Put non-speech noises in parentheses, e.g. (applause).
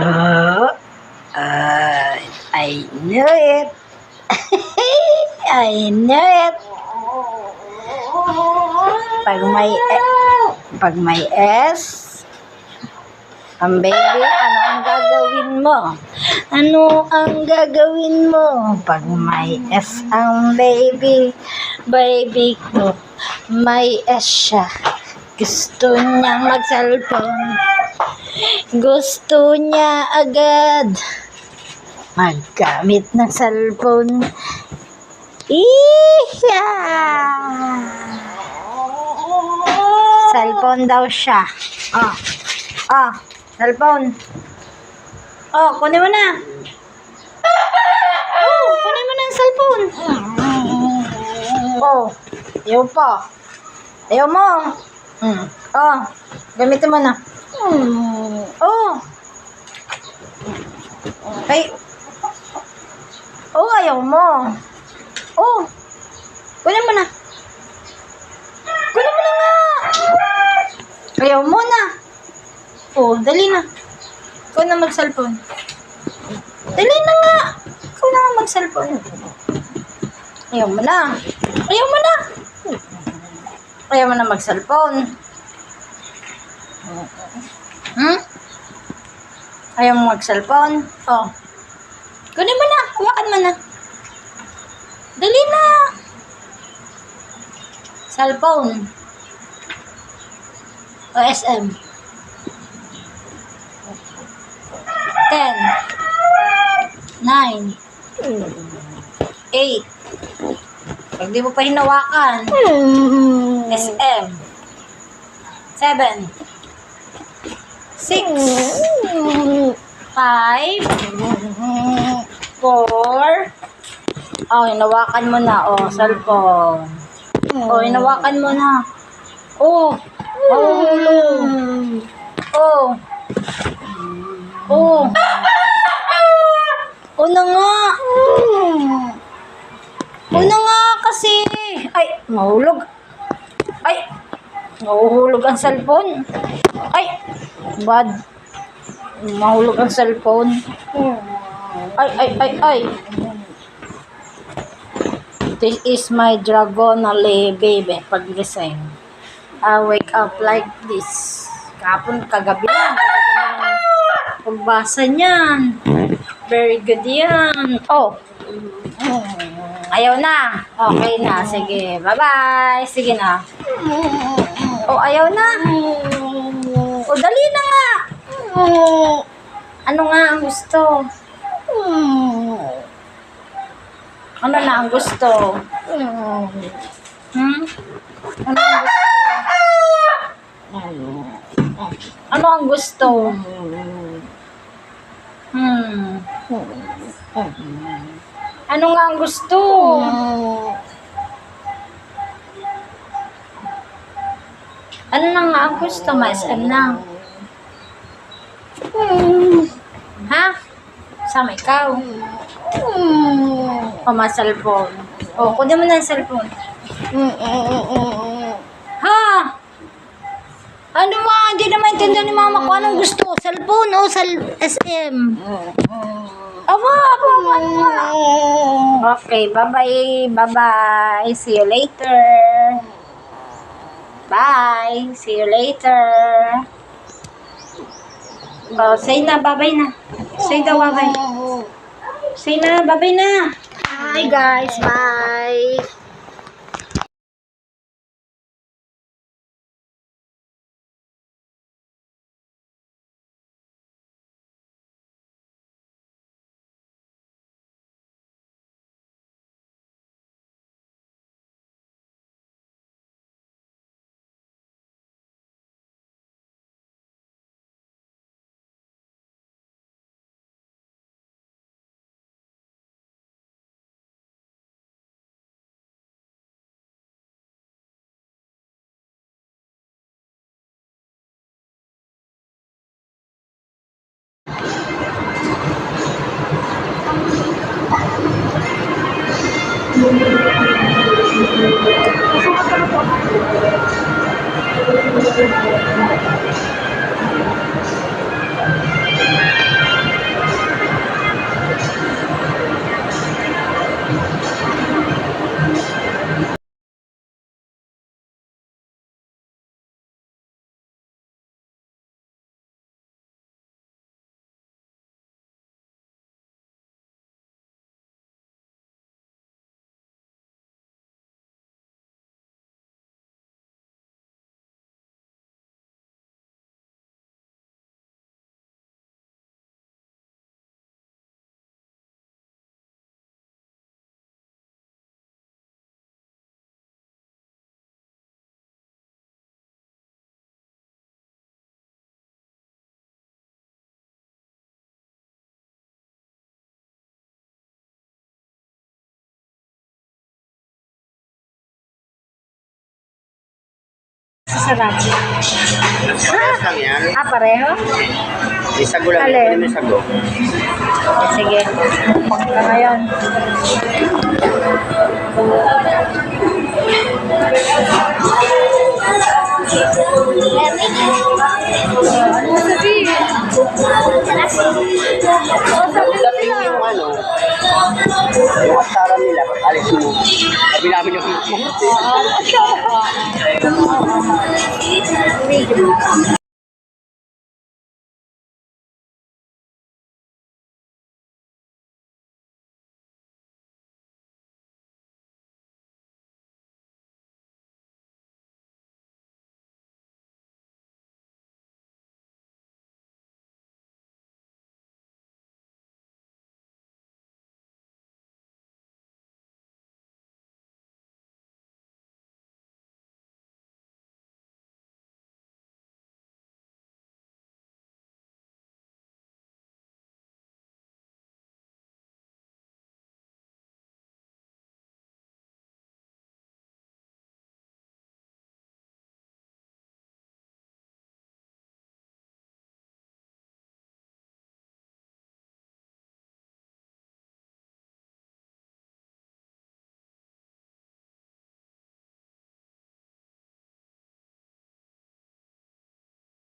Uh, uh, I knew it. (laughs) I knew it. Pag may e- pag may S, ang baby, ano ang gagawin mo? Ano ang gagawin mo? Pag may S ang baby, baby ko, may S siya. Gusto niya mag-cellphone. Gusto niya agad maggamit ng cellphone. Iya! Cellphone daw siya. Oh. Oh, cellphone. Oh, kunin mo na. Oh, kunin mo na ang cellphone. Oh, ayaw pa. Ayaw mo. Hmm. Oh, gamitin mo na. Hmm. Oh. Ay. Oh, ayaw mo. Oh. Kunin mo na. Kunin mo na nga. Ayaw mo na. Oh, dali na. Ikaw na mag-cellphone. Dali na nga. Ikaw na nga mag-cellphone. Ayaw mo na. Ayaw mo na. Ayaw mo na mag-cellphone. Hmm? Ayaw mo mag-cellphone? Oh. Kunin mo na. Hawakan mo na. Dali na. Cellphone. OSM. 10 9 8 Pag di mo pa hinawakan, SM 7 6 5 4 Oh, hinawakan mo na. Oh, cellphone. Oh, hinawakan mo na. Oh, mahulog. Oh. Oh. Oh na nga. Oh na nga kasi. Ay, mahulog. Ay, mahuhulog ang cellphone. Ay, bad. Mahulog ang cellphone. Ay, ay, ay, ay. This is my Dragonale baby paggising. I wake up like this. Kapon. Kagabi lang pagbasa niyan. Very good yan. Oh. Ayaw na. Okay na. Sige. Bye-bye. Sige na. Oh, ayaw na. Oh, dali na nga. Ano nga ang gusto? Ano na ang gusto? Hmm? Ano ang gusto? Ano ang gusto? Hmm. Ano nga ang gusto? Ano na nga ang gusto? Ma-SM na. Ha? Sama ikaw. O, ma cellphone. O, kunin mo na yung cellphone. Ha? Ano ma? Hindi na maintindihan ni mama ko anong gusto. Cellphone o sal SM? Aba, aba, aba, aba. Okay, bye-bye. Bye-bye. See you later. Bye. See you later. Oh, say na, bye-bye na. Say daw, bye-bye. Say na, bye-bye na. Hi, guys. Bye. Thank you. Sarap. Parehas lang yan. Ah, pareho? Isago lang. Alin? Alin? Yung isago. Eh, sige. Pagka ngayon. Dating yung Regan.